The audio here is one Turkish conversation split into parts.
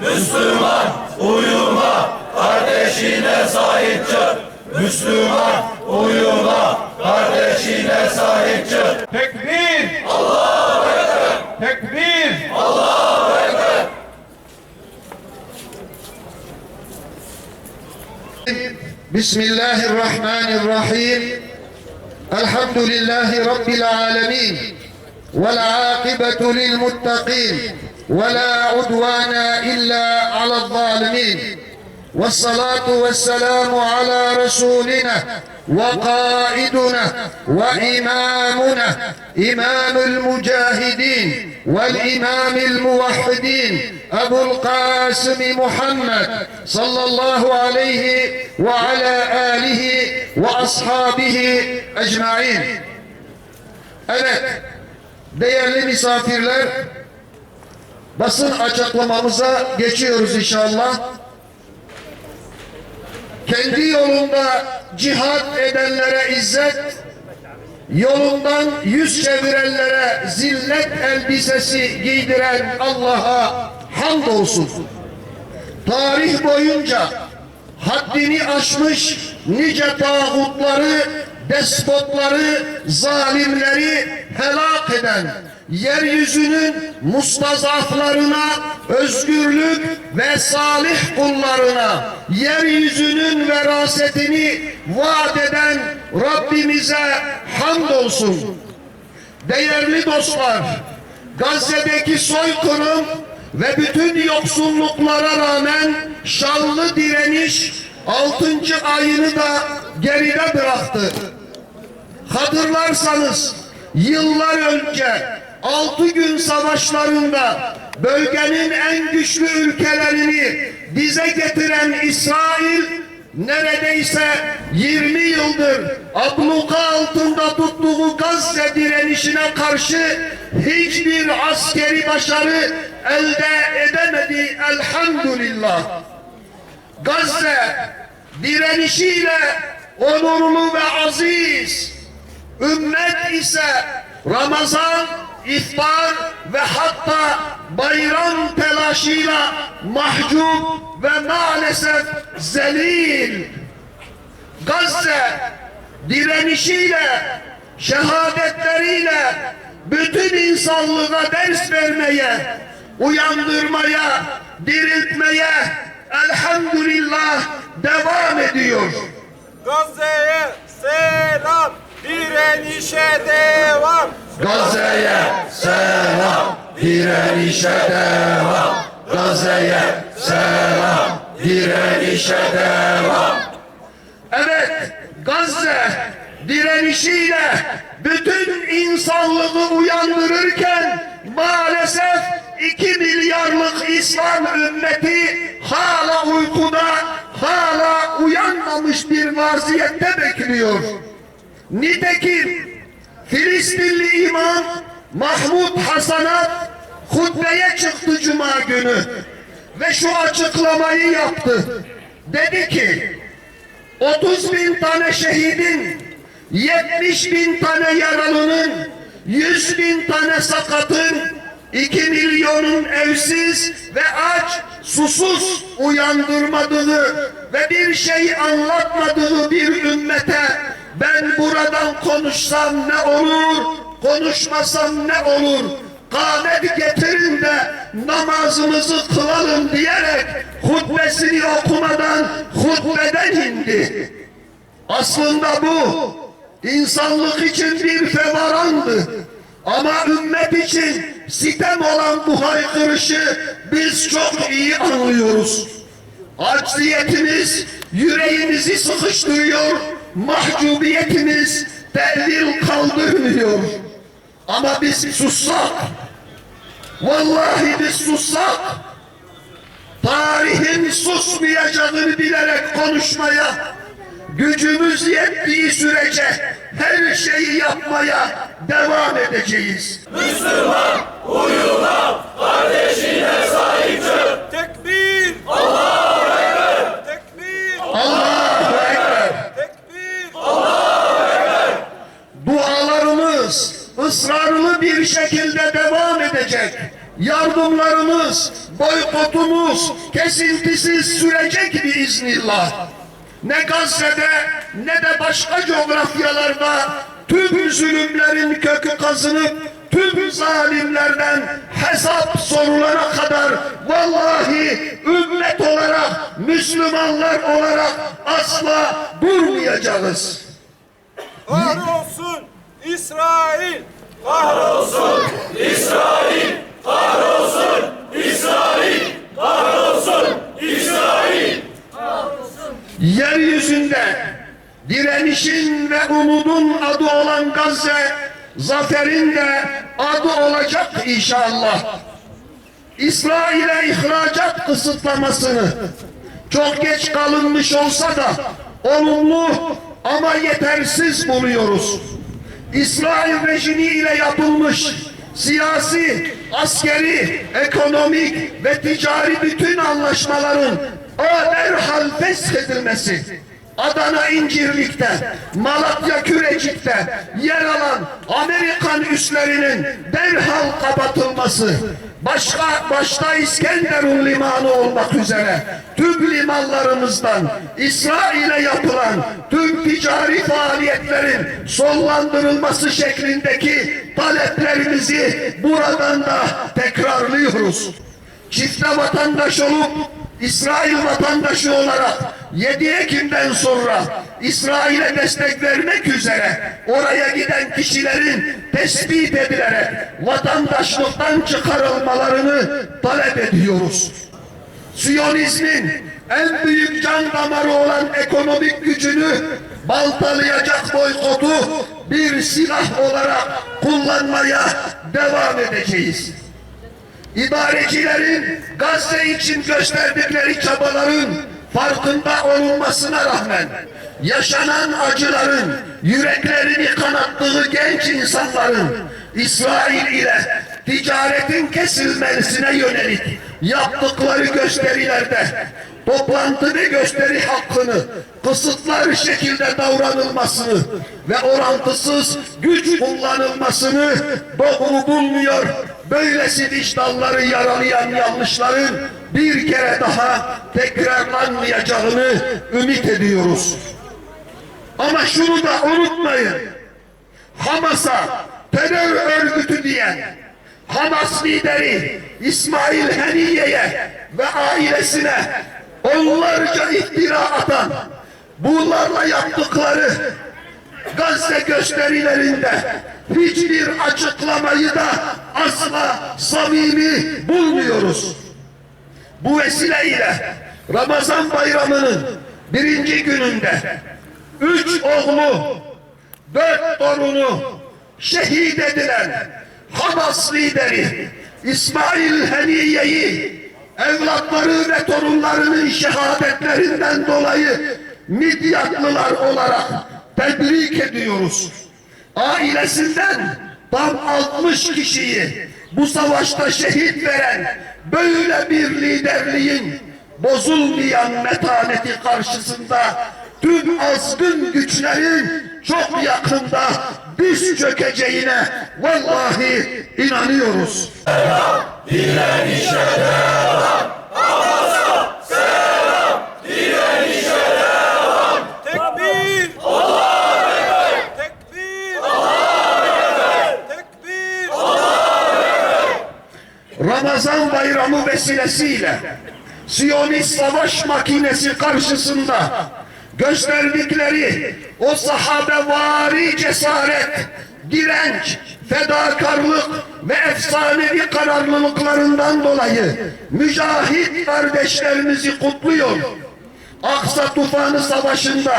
Müslüman uyuma kardeşine sahip çık. Müslüman uyuma kardeşine sahip çık. Tekbir! Allahu Ekber! Tekbir! بسم الله الرحمن الرحيم الحمد لله رب العالمين والعاقبة للمتقين ولا عدوان إلا على الظالمين والصلاة والسلام على رسولنا وقائدنا وإمامنا إمام المجاهدين والإمام الموحدين أبو القاسم محمد صلى الله عليه وعلى آله وأصحابه أجمعين Evet, değerli misafirler, basın açıklamamıza geçiyoruz inşallah. Kendi yolunda cihat edenlere izzet, yolundan yüz çevirenlere zillet elbisesi giydiren Allah'a hamdolsun. Tarih boyunca haddini aşmış nice tağutları, despotları, zalimleri helak eden, yeryüzünün mustazaflarına, özgürlük ve salih kullarına, yeryüzünün verasetini vaat eden Rabbimize hamdolsun. Değerli dostlar, Gazze'deki soykırım ve bütün yoksulluklara rağmen şanlı direniş 6. ayını da geride bıraktı. Hatırlarsanız yıllar önce 6 gün savaşlarında bölgenin en güçlü ülkelerini dize getiren İsrail neredeyse 20 yıldır abluka altında tuttuğu Gazze direnişine karşı hiçbir askeri başarı elde edemedi elhamdülillah. Gazze direnişiyle onurlu ve aziz, ümmet ise Ramazan, iftar ve hatta bayram telaşıyla mahcup ve maalesef zelil. Gazze direnişiyle, şehadetleriyle bütün insanlığa ders vermeye, uyandırmaya, diriltmeye elhamdülillah devam ediyor. Gazze'ye selam! Direnişe devam! Gazze'ye selam, direnişe devam. Gazze'ye selam, direnişe devam. Evet, Gazze direnişiyle bütün insanlığı uyandırırken maalesef 2 milyarlık İslam ümmeti hala uykuda, hala uyanmamış bir vaziyette bekliyor. Nitekim Filistinli imam Mahmud Hasanat hutbeye çıktı cuma günü ve şu açıklamayı yaptı. Dedi ki 30 bin tane şehidin, 70 bin tane yaralının, 100 bin tane sakatın, 2 milyonun evsiz ve aç, susuz uyandırmadığı ve bir şey anlatmadığı bir ümmete ben buradan konuşsam ne olur, konuşmasam ne olur, kâmet getirin de namazımızı kılalım diyerek hutbesini okumadan hutbeden indi. Aslında bu insanlık için bir fevarandı. Ama ümmet için sitem olan bu haykırışı biz çok iyi anlıyoruz. Acziyetimiz yüreğimizi sıkıştırıyor, mahcubiyetimiz tevil kaldırmıyor. Ama biz sussak, vallahi biz sussak, tarihin susmayacağını bilerek konuşmaya, gücümüz yettiği sürece her şeyi yapmaya devam edeceğiz. Tekbir! Allahu Ekber! Tekbir! Allahu Ekber. Tekbir! Dualarımız ısrarlı bir şekilde devam edecek. Yardımlarımız, boykotumuz kesintisiz sürecek biiznillah. Ne Gazze'de ne de başka coğrafyalarda tüm zulümlerin kökü kazınıp tüm zalimlerden hesap sorulana kadar vallahi ümmet olarak, Müslümanlar olarak asla durmayacağız. Kahrolsun İsrail! Kahrolsun! yeryüzünde direnişin ve umudun adı olan Gazze, zaferin de adı olacak inşallah. İsrail'e ihracat kısıtlamasını çok geç kalınmış olsa da olumlu ama yetersiz buluyoruz. İsrail rejimi ile yapılmış siyasi, askeri, ekonomik ve ticari bütün anlaşmaların o derhal feshedilmesi, Adana İncirlik'te, Malatya Kürecik'te yer alan Amerikan üslerinin derhal kapatılması, başka başta İskenderun limanı olmak üzere tüm limanlarımızdan İsrail'e yapılan tüm ticari faaliyetlerin sonlandırılması şeklindeki taleplerimizi buradan da tekrarlıyoruz. Çifte vatandaş olup İsrail vatandaşı olarak 7 Ekim'den sonra İsrail'e destek vermek üzere oraya giden kişilerin tespit edilerek vatandaşlıktan çıkarılmalarını talep ediyoruz. Siyonizmin en büyük can damarı olan ekonomik gücünü baltalayacak boykotu bir silah olarak kullanmaya devam edeceğiz. İdarecilerin Gazze için gösterdikleri çabaların farkında olunmasına rağmen yaşanan acıların yüreklerini kanattığı genç insanların İsrail ile ticaretin kesilmesine yönelik yaptıkları gösterilerde toplantı ve gösteri hakkını kısıtlar şekilde davranılmasını ve orantısız güç kullanılmasını doğru bulmuyor. Böylesi vicdanları yaralayan yanlışların bir kere daha tekrarlanmayacağını ümit ediyoruz. Ama şunu da unutmayın. Hamas'a terör örgütü diyen Hamas lideri İsmail Haniye'ye ve ailesine onlarca iftira atan bunlarla yaptıkları Gazze gösterilerinde hiçbir açıklamayı da asla samimi bulmuyoruz. Bu vesileyle Ramazan bayramının birinci gününde üç oğlu, dört torunu şehit edilen Hamas lideri İsmail Haniye'yi evlatları ve torunlarının şehadetlerinden dolayı Midyatlılar olarak tebrik ediyoruz. Ailesinden tam 60 kişiyi bu savaşta şehit veren böyle bir liderliğin bozulmayan metaneti karşısında tüm azgın güçlerin çok yakında diz çökeceğine vallahi inanıyoruz. Tekbir! Allahu Ekber! Tekbir! Allahu Ekber! Tekbir! Ramazan bayramı vesilesiyle Siyonist savaş makinesi karşısında gösterdikleri o sahabevari cesaret, direnç, fedakarlık ve efsanevi kararlılıklarından dolayı mücahit kardeşlerimizi kutluyor. Aksa Tufanı Savaşı'nda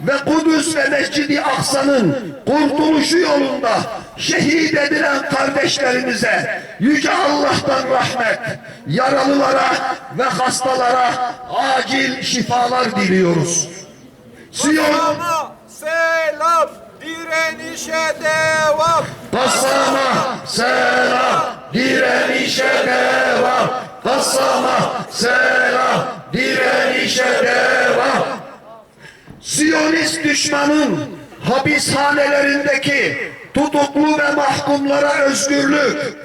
ve Kudüs ve Mescidi Aksa'nın kurtuluşu yolunda şehit edilen kardeşlerimize Yüce Allah'tan rahmet, yaralılara ve hastalara acil şifalar diliyoruz. Siyon, selam. Direnişe devam. Kassama selam, direnişe devam. Kassama selam, direnişe devam. Siyonist düşmanın hapishanelerindeki tutuklu ve mahkumlara özgürlük,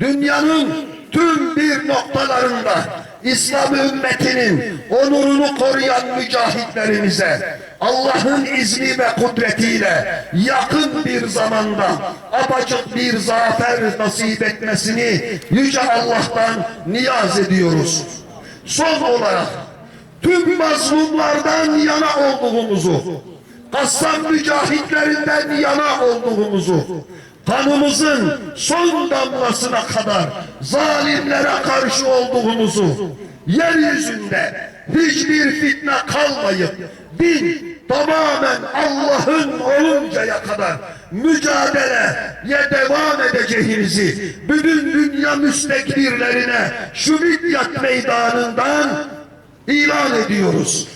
dünyanın tüm bir noktalarında İslam ümmetinin onurunu koruyan mücahitlerimize Allah'ın izni ve kudretiyle yakın bir zamanda apacık bir zafer nasip etmesini Yüce Allah'tan niyaz ediyoruz. Son olarak tüm mazlumlardan yana olduğumuzu, Kassam mücahitlerinden yana olduğumuzu, kanımızın son damlasına kadar zalimlere karşı olduğumuzu, yeryüzünde hiçbir fitne kalmayıp din tamamen Allah'ın oluncaya kadar mücadeleye devam edeceğimizi bütün dünya müstekbirlerine şu Midyat meydanından ilan ediyoruz.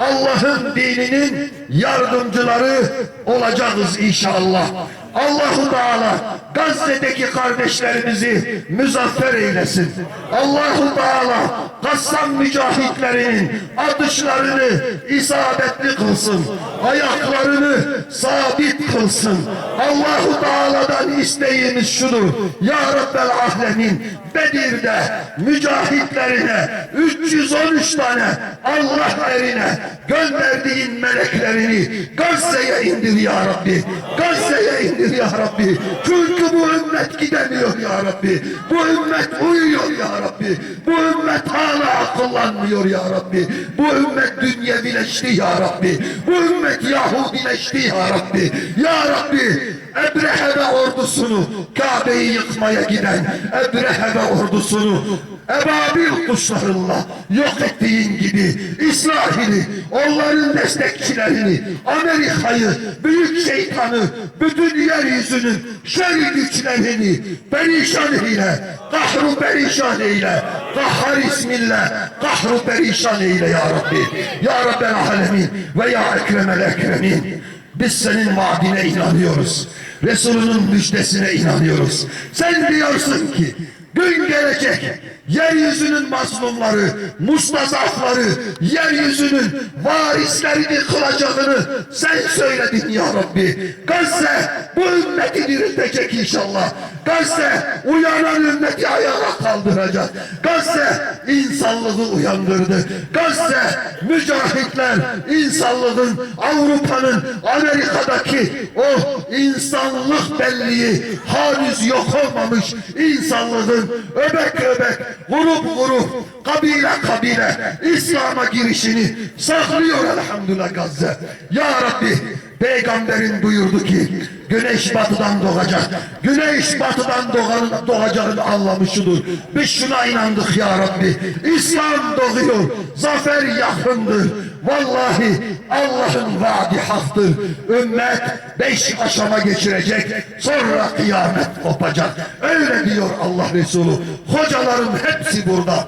Allah'ın dininin yardımcıları olacağız inşallah. Allahu Teala Gazze'deki kardeşlerimizi muzaffer eylesin. Allahu Teala Kassam mücahitlerinin atışlarını isabetli kılsın. Ayaklarını sabit kılsın. Allahu Teala'dan isteğimiz şudur. Ya Rabbel Alemin Bedir'de mücahitlerine 313 tane Allah erine gönderdiğin meleklerini Gazze'ye indir ya Rabbi. Gazze'ye indir ya Rabbi. Çünkü bu ümmet gidemiyor ya Rabbi. Bu ümmet uyuyor ya Rabbi. Bu ümmet hala akıllanmıyor ya Rabbi. Bu ümmet dünyevileşti ya Rabbi. Bu ümmet Yahudileşti ya Rabbi. Ya Rabbi Ebrehe ve ordusunu Kabe'yi yıkmaya giden Ebrehe ve ordusunu ebabil kuşlarıyla yok ettiğin gibi İsrail'i, onların destekçilerini, Amerika'yı, büyük şeytanı, bütün yeryüzünün şerri güçlerini perişan eyle, kahru perişan eyle, kahhar isminle kahru perişan eyle ya Rabbi. Ya Rabbel alemin ve ya ekremel ekremin. Biz senin vaadine inanıyoruz. Resulünün müjdesine inanıyoruz. Sen diyorsun ki gün gelecek yeryüzünün mazlumları, mustazafları, yeryüzünün varislerini kılacağını sen söyledin ya Rabbi. Gazze bu ümmeti diriltecek inşallah. Gazze uyanan ümmeti ayağa kaldıracak. Gazze insanlığı uyandırdı. Gazze mücahitler insanlığın Avrupa'nın Amerika'daki o insanlık belliği henüz yok olmamış insanlığın öbek öbek grup grup kabile kabile İslam'a girişini saklıyor elhamdülillah Gazze. Ya Rabbi Peygamberin buyurdu ki güneş batıdan doğacak. Güneş batıdan doğan, doğacağını anlamışıdır. Biz şuna inandık ya Rabbi. İslam doğuyor. Zafer yakındır. Vallahi Allah'ın vaadi haktır. Ümmet beş aşama geçirecek. Sonra kıyamet kopacak. Öyle diyor Allah Resulü. Hocaların hepsi burada.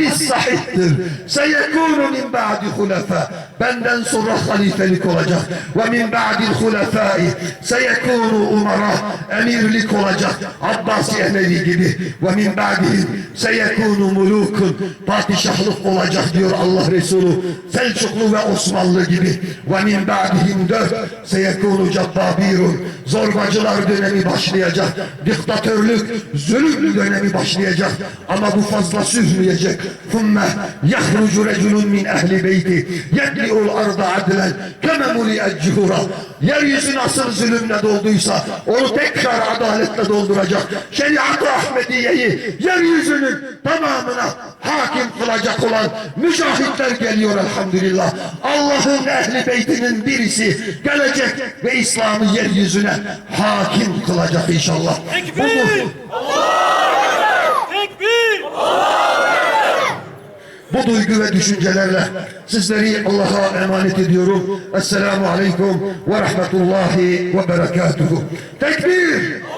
Hadis sahihtir. Seyekûnu min ba'di hulefa. Benden sonra halifelik olacak. Ve min ba'dil hulefai seyekûnu umara. Emirlik olacak. Abbas Emevi gibi. Ve min ba'dihim seyekûnu mulukun. Padişahlık olacak diyor Allah Resulü. Selçuklu ve Osmanlı gibi. Ve min ba'dihim dört seyekûnu cabbabirun. Zorbacılar dönemi başlayacak. Diktatörlük, zulüm dönemi başlayacak. Ama bu fazla sürmeyecek. ثُمَّ يَخْرُجُ رَجُلٌ مِنْ اَهْلِ بَيْتِ يَدْلِعُ الْاَرْضَ عَدْلًا كَمَ مُلِئَ الجُّهُرَ Yeryüzü nasıl zulümle dolduysa onu tekrar adaletle dolduracak. Şeriat-ı Ahmediye'yi yeryüzünün tamamına hakim kılacak olan mücahitler geliyor elhamdülillah. Allah'ın ehli beytinin birisi gelecek ve İslam'ı yeryüzüne hakim kılacak inşallah. Bu, bu, Tekbir! Bu duygu ve düşüncelerle sizleri Allah'a emanet ediyorum. Esselamu Aleyküm ve Rahmetullahi ve Berekatuhu. Tekbir!